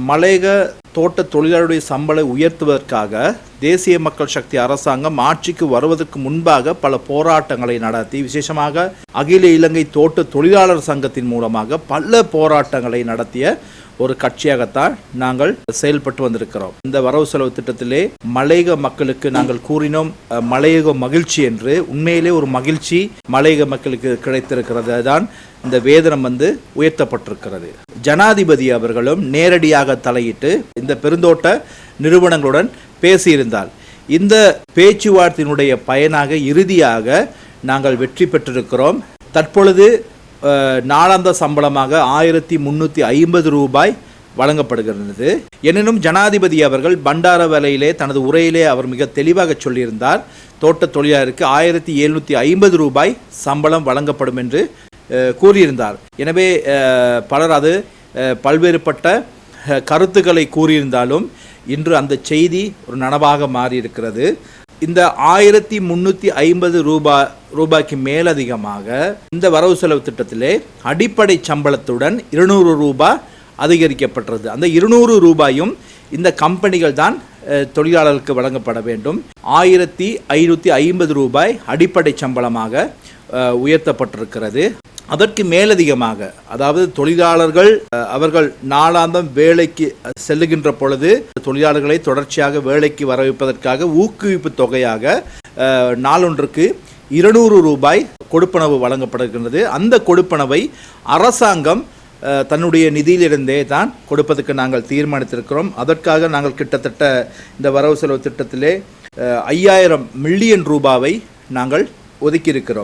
மலையக தோட்ட தொழிலாளருடைய சம்பளை உயர்த்துவதற்காக தேசிய மக்கள் சக்தி அரசாங்கம் ஆட்சிக்கு வருவதற்கு முன்பாக பல போராட்டங்களை நடத்தி விசேஷமாக அகில இலங்கை தோட்ட தொழிலாளர் சங்கத்தின் மூலமாக பல போராட்டங்களை நடத்திய ஒரு கட்சியாகத்தான் நாங்கள் செயல்பட்டு வந்திருக்கிறோம். இந்த வரவு செலவு திட்டத்திலே மலையக மக்களுக்கு நாங்கள் கூறினோம் மலையக மகிழ்ச்சி என்று. உண்மையிலே ஒரு மகிழ்ச்சி மலையக மக்களுக்கு கிடைத்திருக்கிறது. தான் இந்த வேதனம் வந்து உயர்த்தப்பட்டிருக்கிறது. ஜனாதிபதி அவர்களும் நேரடியாக தலையிட்டு இந்த பெருந்தோட்ட நிறுவனங்களுடன் பேசியிருந்தார். இந்த பேச்சுவார்த்தையினுடைய பயனாக இறுதியாக நாங்கள் வெற்றி பெற்றிருக்கிறோம். தற்பொழுது நாளாந்த சம்பளமாக ஆயிரத்தி முந்நூற்றி ஐம்பது ரூபாய் வழங்கப்படுகிறது. எனினும் ஜனாதிபதி அவர்கள் பண்டார வேலையிலே தனது உரையிலே அவர் மிக தெளிவாக சொல்லியிருந்தார். தோட்ட தொழிலாளருக்கு ஆயிரத்தி எழுநூற்றி ஐம்பது ரூபாய் சம்பளம் வழங்கப்படும் என்று கூறியிருந்தார். எனவே பலர் அது பல்வேறுபட்ட கருத்துக்களை கூறியிருந்தாலும் இன்று அந்த செய்தி ஒரு நனவாக மாறியிருக்கிறது. இந்த ஆயிரத்தி முந்நூற்றி ஐம்பது ரூபாய் ரூபாய்க்கு மேலதிகமாக இந்த வரவு செலவு திட்டத்திலே அடிப்படை சம்பளத்துடன் இருநூறு ரூபாய் அதிகரிக்கப்பட்டது. அந்த இருநூறு ரூபாயும் இந்த கம்பெனிகள் தான் தொழிலாளர்களுக்கு வழங்கப்பட வேண்டும். ஆயிரத்தி ஐநூற்றி ஐம்பது ரூபாய் அடிப்படை சம்பளமாக உயர்த்தப்பட்டிருக்கிறது. அதற்கு மேலதிகமாக அதாவது தொழிலாளர்கள் அவர்கள் நாளாந்தம் வேலைக்கு செல்லுகின்ற பொழுது தொழிலாளர்களை தொடர்ச்சியாக வேலைக்கு வர வைப்பதற்காக ஊக்குவிப்பு தொகையாக நாளொன்றுக்கு இருநூறு ரூபாய் கொடுப்பனவு வழங்கப்படுகின்றது. அந்த கொடுப்பனவை அரசாங்கம் தன்னுடைய நிதியிலிருந்தே தான் கொடுப்பதற்கு நாங்கள் தீர்மானித்திருக்கிறோம். அதற்காக நாங்கள் கிட்டத்தட்ட இந்த வரவு செலவு திட்டத்திலே ஐயாயிரம் மில்லியன் ரூபாவை நாங்கள் ஒதுக்கியிருக்கிறோம்.